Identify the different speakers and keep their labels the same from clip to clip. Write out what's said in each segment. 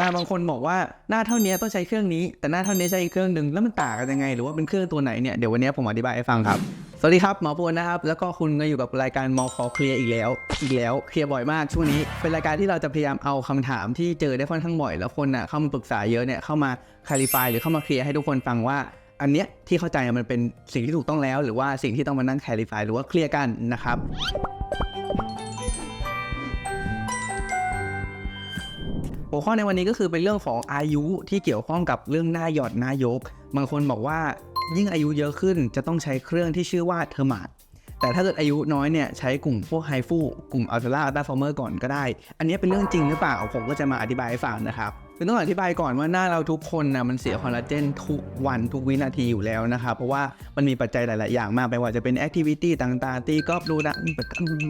Speaker 1: อ่บางคนบอกว่าหน้าเท่านี้ต้องใช้เครื่องนี้ แต่หน้าเท่านี้ใช้อีกเครื่องหนึ่งแล้วมันต่างกันยังไง หรือว่าเป็นเครื่องตัวไหนเนี่ยเดี๋ยววันนี้ผมอธิบายให้ฟังครับ สวัสดีครับหมอปูนนะครับ แล้วก็คุณก็อยู่กับรายการมอคอเคลียร์อีกแล้วอีกแล้วเคลียร์บ่อยมากช่วงนี้ เป็นรายการที่เราจะพยายามเอาคำถามที่เจอได้ค่อนข้างบ่อย แล้วคนน่ะเข้ามาปรึกษาเยอะเนี่ยเข้ามาคล a ิฟายหรือเข้ามาเคลียร์ให้ทุกคนฟังว่าอันเนี้ยที่เข้าใจมันเป็นสิ่งที่ถูกต้องแล้ว หรือว่าสิ่งที่ต้องมานั่งคล a ิฟายหรือว่าเคลียร์กันนะครับ หัวข้อในวันนี้ก็คือเป็นเรื่องของอายุที่เกี่ยวข้องกับเรื่องหน้าหยอดหน้ายก บางคนบอกว่ายิ่งอายุเยอะขึ้นจะต้องใช้เครื่องที่ชื่อว่าเทอร์มาดแต่ถ้าเกิดอายุน้อยเนี่ยใช้กลุ่มพวกไฮฟูกลุ่มอัลตร้าอัลตร้าฟอร์เมอร์ก่อนก็ได้ อันนี้เป็นเรื่องจริงหรือเปล่าผมก็จะมาอธิบายให้ฟังนะครับ คือต้องอธิบายก่อนว่าหน้าเราทุกคนนะมันเสียคอลลาเจนทุกวันทุกวินาทีอยู่แล้วนะครับ เพราะว่ามันมีปัจจัยหลาย ๆ อย่างมากไปว่าจะเป็นแอคทิวิตี้ต่าง ๆ ตีกอล์ฟดูนะ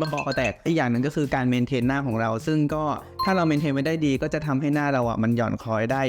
Speaker 1: บอกแตกอีกอย่างหนึ่งก็คือการเมนเทนหน้าของเรา ซึ่งก็ถ้าเราเมนเทนไม่ได้ดีก็จะทำให้หน้าเราอะมันหย่อนคล้อยได้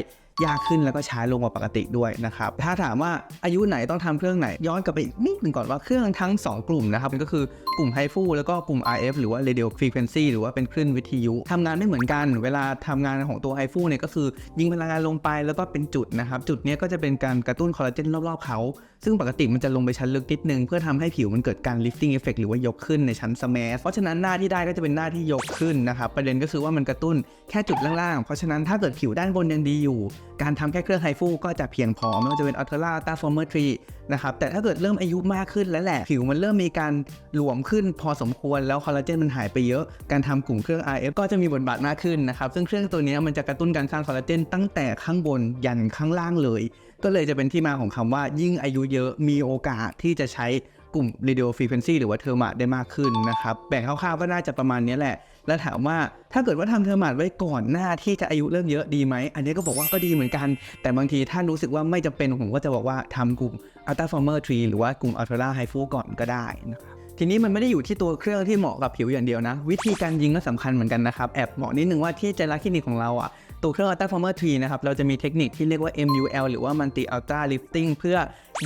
Speaker 1: ยากขึ้นแล้วก็ช้าลงกว่าปกติด้วยนะครับ ถ้าถามว่าอายุไหนต้องทำเครื่องไหน ย้อนกลับไปอีกนิดหนึ่งก่อนว่าเครื่องทั้ง 2 กลุ่มนะครับก็คือกลุ่มไฮฟูแล้วก็กลุ่ม RF หรือว่า radio frequency หรือว่าเป็นคลื่นวิทยุทำงานไม่เหมือนกัน เวลาทำงานของตัวไฮฟูเนี่ยก็คือ ยิงพลังงานลงไปแล้วก็เป็นจุดนะครับ จุดนี้ก็จะเป็นการกระตุ้นคอลลาเจนรอบๆเขา ซึ่งปกติมันจะลงไปชั้นลึกนิดนึงเพื่อทำให้ผิวมันเกิดการ lifting effect หรือว่ายกขึ้นในชั้น smash เพราะฉะนั้นหน้าที่ได้ก็จะเป็นหน้าที่ยกขึ้นนะครับประเด็นก็คือว่ามันกระตุ้นแค่จุดล่างๆ เพราะฉะนั้นถ้าเกิดผิวด้านบนยังดีอยู่การทำแค่เครื่องไฮฟูก็จะเพียงพอไม่ว่าจะเป็น a l t e r a t a f o r m e r 3นะครับแต่ถ้าเกิดเริ่มอายุมากขึ้นแล้วแหละ ผิวมันเริ่มมีการหลวมขึ้นพอสมควรแล้วคอลลาเจนมันหายไปเยอะ การทำกลุ่มเครื่อง RF ก็จะมีบทบาทมากขึ้นนะครับซึ่งเครื่องตัวนี้มันจะกระตุ้นการสร้างคอลลาเจนตั้งแต่ข้างบนยันข้างล่างเลย ก็เลยจะเป็นที่มาของคำว่ายิ่งอายุเยอะมีโอกาสที่จะใช้ กลุ่ม radio frequency หรือว่าเทอร์มาได้มากขึ้นนะครับ แบ่งคร่าวๆก็น่าจะประมาณนี้แหละ แล้วถามว่าถ้าเกิดว่าทำเทอร์มาไว้ก่อนหน้าที่จะอายุเริ่มเยอะดีไหม อันนี้ก็บอกว่าก็ดีเหมือนกัน แต่บางทีถ้ารู้สึกว่าไม่จำเป็นผมก็จะบอกว่าทำกลุ่ม Ultra Former Tree หรือว่ากลุ่ม Ultra High Fu ก่อนก็ได้นะครับทีนี้มันไม่ได้อยู่ที่ตัวเครื่องที่เหมาะกับผิวอย่างเดียวนะ วิธีการยิงก็สำคัญเหมือนกันนะครับ แอบบอกนิดนึงว่าที่ใจรักคลินิกของเราอะตัวเครื่อง Ultra Former 3 นะครับ เราจะมีเทคนิคที่เรียกว่า MUL หรือว่า Multi Ultra Lifting เพื่อ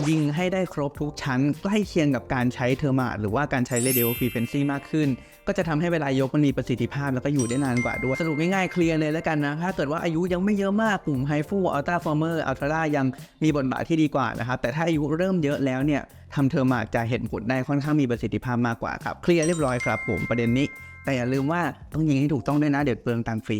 Speaker 1: ยิงให้ได้ครบทุกชั้น ใกล้เคียงกับการใช้เทอร์มาหรือว่าการใช้ Radio Frequency มากขึ้น ก็จะทำให้เวลายกมันมีประสิทธิภาพแล้วก็อยู่ได้นานกว่าด้วย สรุปง่ายๆเคลียร์เลยแล้วกันนะ ถ้าเกิดว่าอายุยังไม่เยอะมากกลุ่ม High Full Ultra Former Ultra ยังมีบทบาทที่ดีกว่านะครับแต่ถ้าอายุเริ่มเยอะแล้วเนี่ยทำเทอร์มาจะเห็นผลได้ค่อนข้างมีประสิทธิภาพมากกว่าครับเคลียร์เรียบร้อยครับผมประเด็นนี้ แต่อย่าลืมว่าต้องยิงให้ถูกต้องด้วยนะเดี๋ยวเปลืองตังฟรี